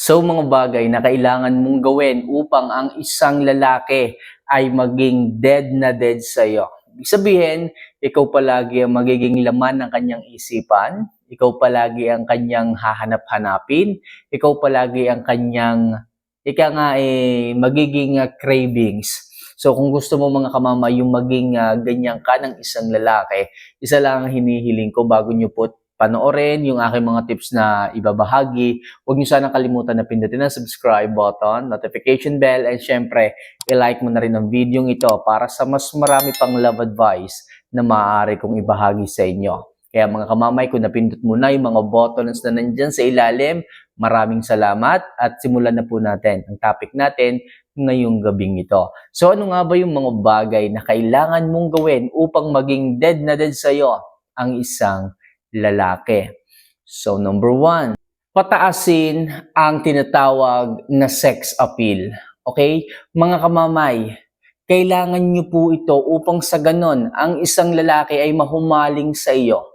So mga bagay na kailangan mong gawin upang ang isang lalaki ay maging dead na dead sa iyo. Ibig sabihin, ikaw palagi ang magiging laman ng kanyang isipan, ikaw palagi ang kanyang hahanap-hanapin, ikaw palagi ang kanyang, ika nga eh, magiging ah, cravings. So kung gusto mo mga kamama yung maging ah, ganyan ka ng isang lalaki, isa lang ang hinihiling ko bago nyo po panoorin yung aking mga tips na ibabahagi. Huwag niyo sana kalimutan na pindutin ang subscribe button, notification bell, and syempre, i-like mo na rin ang video ito para sa mas marami pang love advice na maaari kong ibahagi sa inyo. Kaya mga kamamay, kung napindot mo na yung mga buttons na nandyan sa ilalim, maraming salamat at simulan na po natin ang topic natin ngayong gabing ito. So ano nga ba yung mga bagay na kailangan mong gawin upang maging dead na dead sa'yo ang isang lalaki? So number one, pataasin ang tinatawag na sex appeal. Okay? Mga kamamay, kailangan nyo po ito upang sa ganon ang isang lalaki ay mahumaling sa iyo.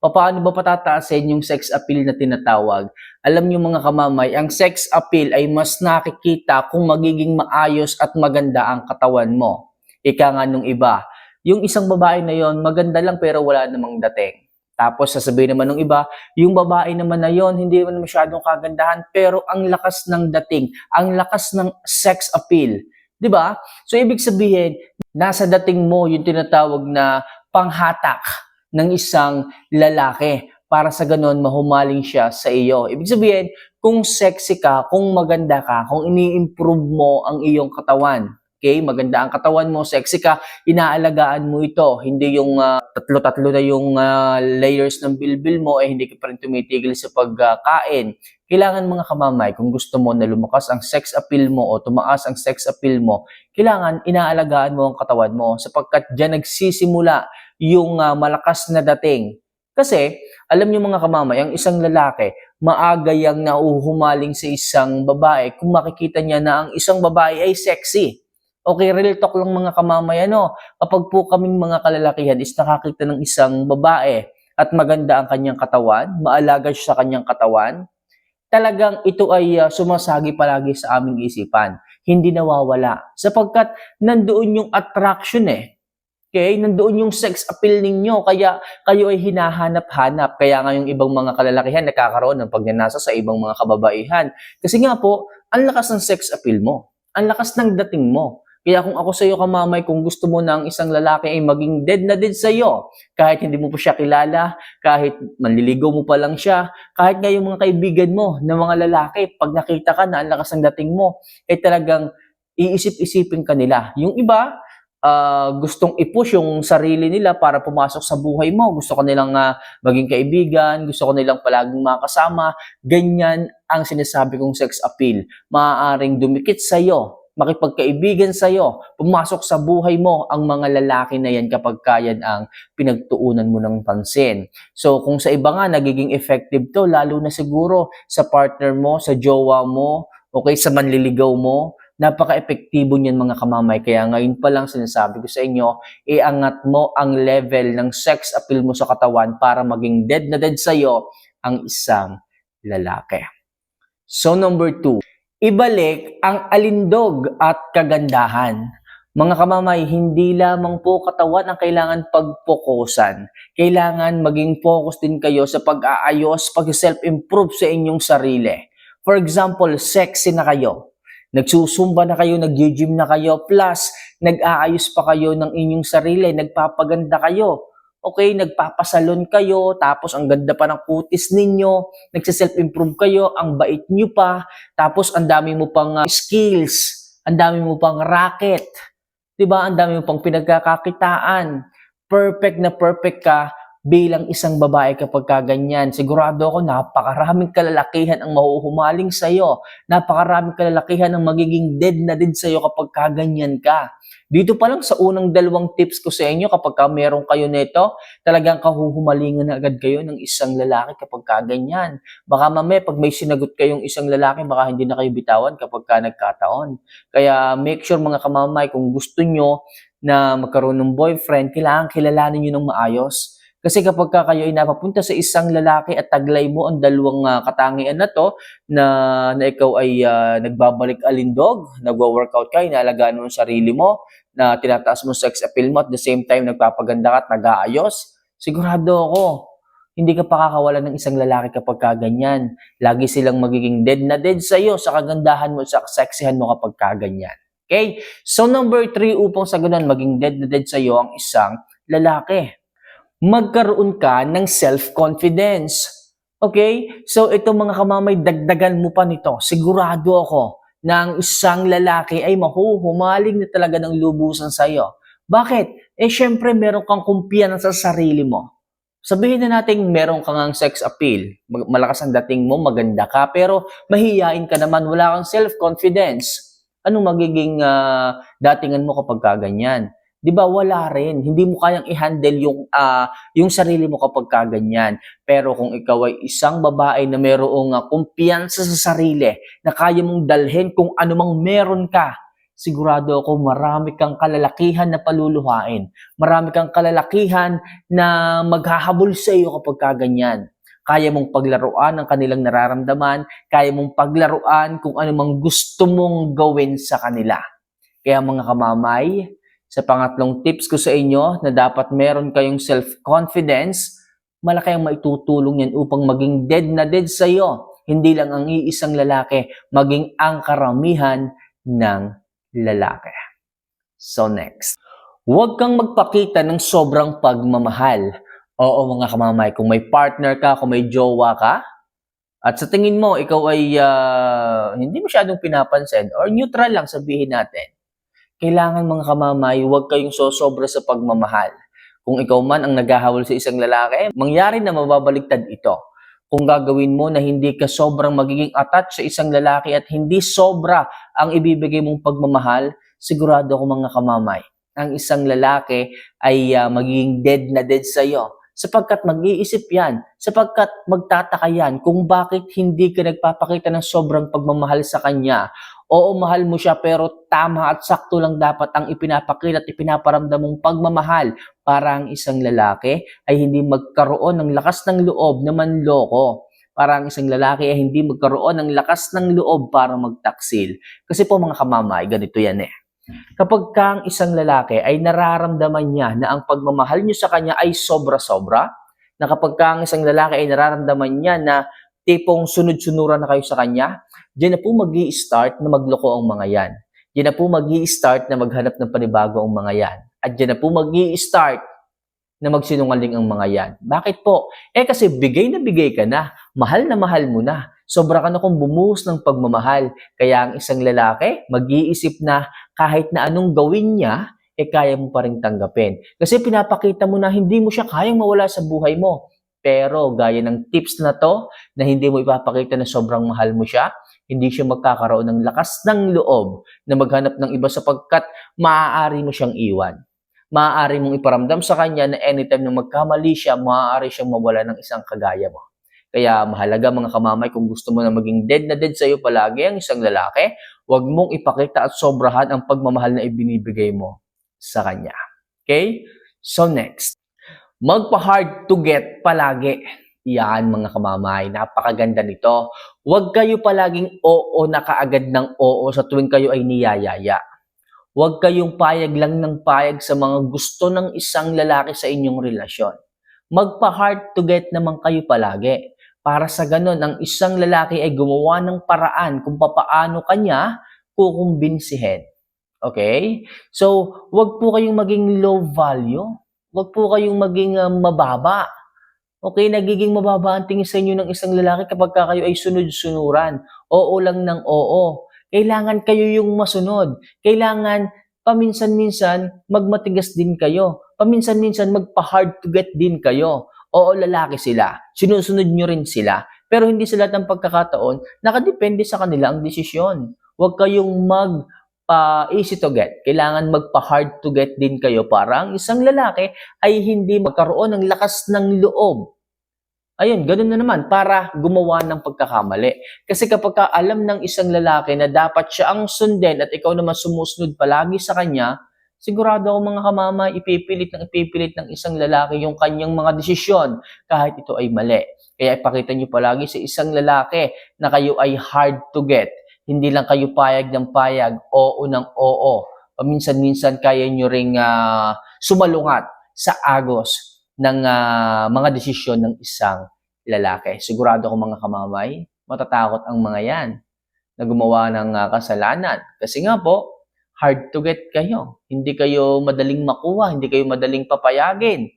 Paano ba patataasin yung sex appeal na tinatawag? Alam nyo mga kamamay, ang sex appeal ay mas nakikita kung magiging maayos at maganda ang katawan mo. Ika nga nung iba, yung isang babae na yon maganda lang pero wala namang dating. Tapos sasabihin naman ng iba, yung babae naman na yon hindi naman masyadong kagandahan pero ang lakas ng dating, ang lakas ng sex appeal. 'Di ba? So ibig sabihin, nasa dating mo yung tinatawag na panghatak ng isang lalaki para sa ganon mahumaling siya sa iyo. Ibig sabihin, kung sexy ka, kung maganda ka, kung ini-improve mo ang iyong katawan, okay, maganda ang katawan mo, sexy ka, inaalagaan mo ito. Hindi yung ah, tatlo-tatlo na yung ah, layers ng bilbil mo, eh hindi ka pa rin tumitigil sa pagkain. Kailangan mga kamamay, kung gusto mo na lumakas ang sex appeal mo o tumaas ang sex appeal mo, kailangan inaalagaan mo ang katawan mo sapagkat dyan nagsisimula yung ah, malakas na dating. Kasi, alam niyo mga kamamay, ang isang lalaki, maaga yang nauhumaling sa isang babae kung makikita niya na ang isang babae ay sexy. Okay, real talk lang mga kamamay, ano, kapag po kaming mga kalalakihan is nakakita ng isang babae at maganda ang kanyang katawan, maalaga siya sa kanyang katawan, talagang ito ay ah, sumasagi palagi sa aming isipan. Hindi nawawala. Sapagkat nandoon yung attraction eh. Okay? Nandoon yung sex appeal ninyo. Kaya kayo ay hinahanap-hanap. Kaya nga yung ibang mga kalalakihan nakakaroon ng pagnanasa sa ibang mga kababaihan. Kasi nga po, ang lakas ng sex appeal mo. Ang lakas ng dating mo. Kaya kung ako sa iyo kamamay, kung gusto mo ang isang lalaki ay maging dead na dead sa iyo, kahit hindi mo pa siya kilala, kahit manliligaw mo pa lang siya, kahit nga yung mga kaibigan mo na mga lalaki, pag nakita ka na ang lakas ng dating mo, eh talagang iisip-isipin ka nila. Yung iba, ah, gustong i-push yung sarili nila para pumasok sa buhay mo. Gusto ko nilang ah, maging kaibigan, gusto ko nilang palaging makasama. Ganyan ang sinasabi kong sex appeal. Maaaring dumikit sa iyo, makipagkaibigan sa iyo, pumasok sa buhay mo ang mga lalaki na yan kapag kayan ang pinagtuunan mo ng pansin. So kung sa iba nga nagiging effective to, lalo na siguro sa partner mo, sa jowa mo, okay, sa manliligaw mo, napaka-epektibo niyan mga kamamay. Kaya ngayon pa lang sinasabi ko sa inyo, iangat mo ang level ng sex appeal mo sa katawan para maging dead na dead sa iyo ang isang lalaki. So number two, ibalik ang alindog at kagandahan. Mga kamamay, hindi lamang po katawan ang kailangan pagpokusan. Kailangan maging focus din kayo sa pag-aayos, pag-self-improve sa inyong sarili. For example, sexy na kayo. Nagsusumba na kayo, nag-gym na kayo, plus nag-aayos pa kayo ng inyong sarili, nagpapaganda kayo. Okay, nagpapasalon kayo, tapos ang ganda pa ng kutis ninyo, nagsiself-improve kayo, ang bait nyo pa, tapos ang dami mo pang uh, skills, ang dami mo pang racket, 'di ba? Ang dami mo pang pinagkakakitaan. Perfect na perfect ka bilang isang babae kapag kaganyan. Sigurado ako napakaraming kalalakihan ang mahuhumaling sa iyo. Napakaraming kalalakihan ang magiging dead na dead sa iyo kapag kaganyan ka. Dito pa lang sa unang dalawang tips ko sa inyo kapag ka meron kayo nito, talagang kahuhumalingan na agad kayo ng isang lalaki kapag kaganyan. Baka mamaya pag may sinagot kayong isang lalaki, baka hindi na kayo bitawan kapag ka nagkataon. Kaya make sure mga kamamay kung gusto nyo na magkaroon ng boyfriend, kailangan kilalanin nyo ng maayos Kasi kapag ka kayo ay napapunta sa isang lalaki at taglay mo ang dalawang ah, katangian na to, na, na ikaw ay ah, nagbabalik alindog, nagwa-workout ka, inaalagaan mo ang sarili mo, na tinataas mo sex appeal mo at the same time nagpapaganda ka at nag-aayos, sigurado ako, hindi ka pakakawalan ng isang lalaki kapag ka ganyan. Lagi silang magiging dead na dead sa iyo sa kagandahan mo, sa sexihan mo kapag ka ganyan. Okay? So number three, upang sa ganun maging dead na dead sa iyo ang isang lalaki. Magkaroon ka ng self-confidence. Okay? So ito mga kamamay, dagdagan mo pa nito. Sigurado ako na ang isang lalaki ay mahuhumaling na talaga ng lubusan sa iyo. Bakit? Eh syempre meron kang kumpiyansa sa sarili mo. Sabihin na natin meron kang ang sex appeal, malakas ang dating mo, maganda ka, pero mahihiyain ka naman, wala kang self-confidence. Anong magiging ah, datingan mo kapag kaganyan? 'Di ba wala rin. Hindi mo kayang i-handle yung ah, yung sarili mo kapag kaganyan. Pero kung ikaw ay isang babae na mayroong ah, kumpiyansa sa sarili, na kaya mong dalhin kung anumang meron ka, sigurado ako marami kang kalalakihan na paluluhain. Marami kang kalalakihan na maghahabol sa iyo kapag kaganyan. Kaya mong paglaruan ang kanilang nararamdaman, kaya mong paglaruan kung anumang gusto mong gawin sa kanila. Kaya mga kamamay, sa pangatlong tips ko sa inyo na dapat meron kayong self-confidence, malaki ang maitutulong yan upang maging dead na dead sa iyo. Hindi lang ang iisang lalaki, maging ang karamihan ng lalaki. So next, huwag kang magpakita ng sobrang pagmamahal. Oo mga kamamay, kung may partner ka, kung may jowa ka, at sa tingin mo, ikaw ay ah, hindi masyadong pinapansin or neutral lang sabihin natin, kailangan mga kamamay, huwag kayong sosobra sa pagmamahal. Kung ikaw man ang naghahawal sa isang lalaki, mangyari na mababaliktad ito. Kung gagawin mo na hindi ka sobrang magiging attached sa isang lalaki at hindi sobra ang ibibigay mong pagmamahal, sigurado ako mga kamamay, ang isang lalaki ay ah, magiging dead na dead sa iyo. Sapagkat mag-iisip yan, sapagkat magtataka yan kung bakit hindi ka nagpapakita ng sobrang pagmamahal sa kanya Oo, mahal mo siya pero tama at sakto lang dapat ang ipinapakita at ipinaparamdam mong pagmamahal para ang isang lalaki ay hindi magkaroon ng lakas ng loob na manloko. Para ang isang lalaki ay hindi magkaroon ng lakas ng loob para magtaksil. Kasi po mga kamamay, ganito yan eh. Kapag ka ang isang lalaki ay nararamdaman niya na ang pagmamahal niyo sa kanya ay sobra-sobra, na kapag ka ang isang lalaki ay nararamdaman niya na tipong sunod-sunuran na kayo sa kanya, Diyan na po mag start na magloko ang mga yan. Diyan na po mag start na maghanap ng panibago ang mga yan. At diyan na po mag start na magsinungaling ang mga yan. Bakit po? Eh kasi bigay na bigay ka na. Mahal na mahal mo na. Sobra ka na kung bumuhos ng pagmamahal. Kaya ang isang lalaki, mag-iisip na kahit na anong gawin niya, eh kaya mo pa rin tanggapin. Kasi pinapakita mo na hindi mo siya kayang mawala sa buhay mo. Pero gaya ng tips na to, na hindi mo ipapakita na sobrang mahal mo siya, hindi siya magkakaroon ng lakas ng loob na maghanap ng iba sapagkat maaari mo siyang iwan. Maaari mong iparamdam sa kanya na anytime na magkamali siya, maaari siyang mawala ng isang kagaya mo. Kaya mahalaga mga kamamay kung gusto mo na maging dead na dead sa iyo palagi ang isang lalaki, huwag mong ipakita at sobrahan ang pagmamahal na ibinibigay mo sa kanya. Okay? So next, magpa-hard to get palagi. Yan mga kamamay, napakaganda nito. Huwag kayo palaging oo na kaagad ng oo sa tuwing kayo ay niyayaya. Huwag kayong payag lang ng payag sa mga gusto ng isang lalaki sa inyong relasyon. Magpa-hard to get naman kayo palagi. Para sa ganun, ang isang lalaki ay gumawa ng paraan kung papaano kanya kukumbinsihin. Okay? So, huwag po kayong maging low value. Huwag po kayong maging uh, mababa Okay, nagiging mababa ang tingin sa inyo ng isang lalaki kapag ka kayo ay sunod-sunuran. Oo lang ng oo. Kailangan kayo yung masunod. Kailangan paminsan-minsan magmatigas din kayo. Paminsan-minsan magpa-hard to get din kayo. Oo, lalaki sila. Sinusunod nyo rin sila. Pero hindi sa lahat ng pagkakataon, nakadepende sa kanila ang desisyon. Huwag kayong mag pa easy to get. Kailangan magpa hard to get din kayo para ang isang lalaki ay hindi magkaroon ng lakas ng loob. Ayun, ganun na naman para gumawa ng pagkakamali. Kasi kapag ka alam ng isang lalaki na dapat siya ang sundin at ikaw naman sumusunod palagi sa kanya, sigurado ako mga kamamay, ipipilit ng ipipilit ng isang lalaki yung kanyang mga desisyon kahit ito ay mali. Kaya ipakita nyo palagi sa isang lalaki na kayo ay hard to get. Hindi lang kayo payag ng payag, oo ng oo. Paminsan-minsan kaya nyo ring ah, sumalungat sa agos ng ah, mga desisyon ng isang lalaki. Sigurado ako mga kamamay, matatakot ang mga yan na gumawa ng ah, kasalanan. Kasi nga po, hard to get kayo. Hindi kayo madaling makuha, hindi kayo madaling papayagin.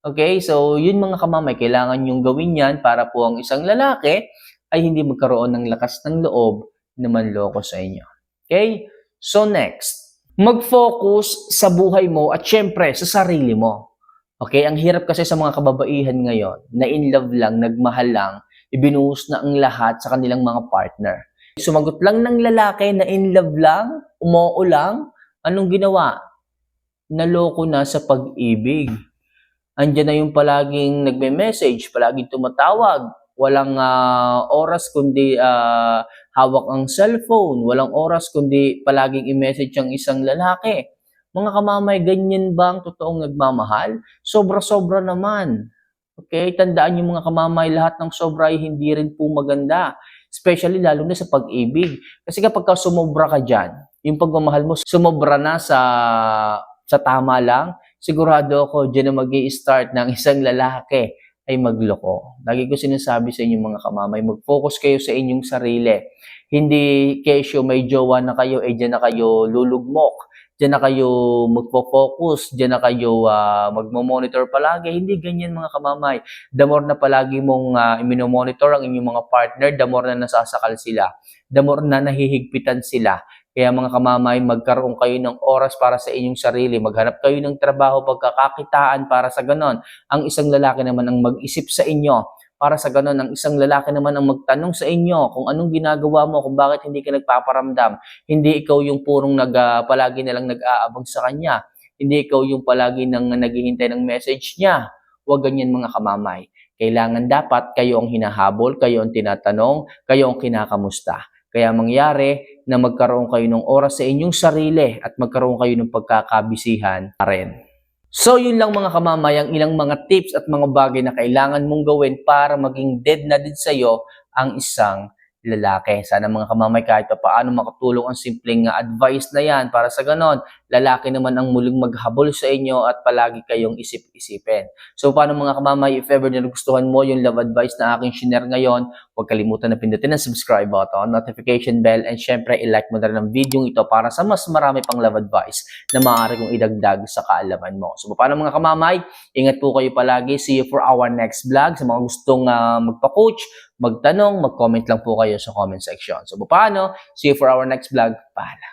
Okay, so yun mga kamamay, kailangan yung gawin yan para po ang isang lalaki ay hindi magkaroon ng lakas ng loob na manloko sa inyo. Okay, so next, mag-focus sa buhay mo at syempre sa sarili mo. Okay, ang hirap kasi sa mga kababaihan ngayon na in love lang, nagmahal lang, ibinuhos na ang lahat sa kanilang mga partner. Sumagot lang ng lalaki na in love lang, umoo lang, anong ginawa? Naloko na sa pag-ibig. Andiyan na yung palaging nagme-message, palaging tumatawag, walang ah, oras kundi ah, hawak ang cellphone, walang oras kundi palaging i-message ang isang lalaki. Mga kamamay, ganyan ba ang totoong nagmamahal? Sobra-sobra naman. Okay, tandaan yung mga kamamay, lahat ng sobra ay hindi rin po maganda. Especially lalo na sa pag-ibig. Kasi kapag ka sumobra ka dyan, yung pagmamahal mo sumobra na sa sa tama lang, sigurado ako dyan na mag start ng isang lalaki ay magloko. Lagi ko sinasabi sa inyo mga kamamay, mag-focus kayo sa inyong sarili. Hindi kesyo may jowa na kayo, eh dyan na kayo lulugmok. Dyan na kayo magpo-focus, dyan na kayo ah, magmo-monitor palagi. Hindi ganyan mga kamamay. The more na palagi mong uh, monitor ang inyong mga partner, the more na nasasakal sila. The more na nahihigpitan sila. Kaya mga kamamay, magkaroon kayo ng oras para sa inyong sarili. Maghanap kayo ng trabaho, pagkakakitaan para sa ganon. Ang isang lalaki naman ang mag-isip sa inyo. Para sa ganon, ang isang lalaki naman ang magtanong sa inyo kung anong ginagawa mo, kung bakit hindi ka nagpaparamdam. Hindi ikaw yung purong nag, ah, palagi na lang nag-aabang sa kanya. Hindi ikaw yung palagi nang naghihintay ng message niya. Huwag ganyan mga kamamay. Kailangan dapat kayo ang hinahabol, kayo ang tinatanong, kayo ang kinakamusta. Kaya mangyari na magkaroon kayo ng oras sa inyong sarili at magkaroon kayo ng pagkakabisihan pa rin. So yun lang mga kamamayang ilang mga tips at mga bagay na kailangan mong gawin para maging dead na din sa'yo ang isang lalaki. Sana mga kamamay kahit pa paano makatulong ang simpleng advice na yan para sa ganon, lalaki naman ang muling maghabol sa inyo at palagi kayong isip-isipin. So paano mga kamamay, if ever na nagustuhan mo yung love advice na aking share ngayon, huwag kalimutan na pindutin ang subscribe button, notification bell, and syempre i-like mo na rin ang video ito para sa mas marami pang love advice na maaari kong idagdag sa kaalaman mo. So paano mga kamamay, ingat po kayo palagi. See you for our next vlog. Sa mga gustong uh, magpa-coach, magtanong, mag-comment lang po kayo sa comment section. So paano, see you for our next vlog. Paalam.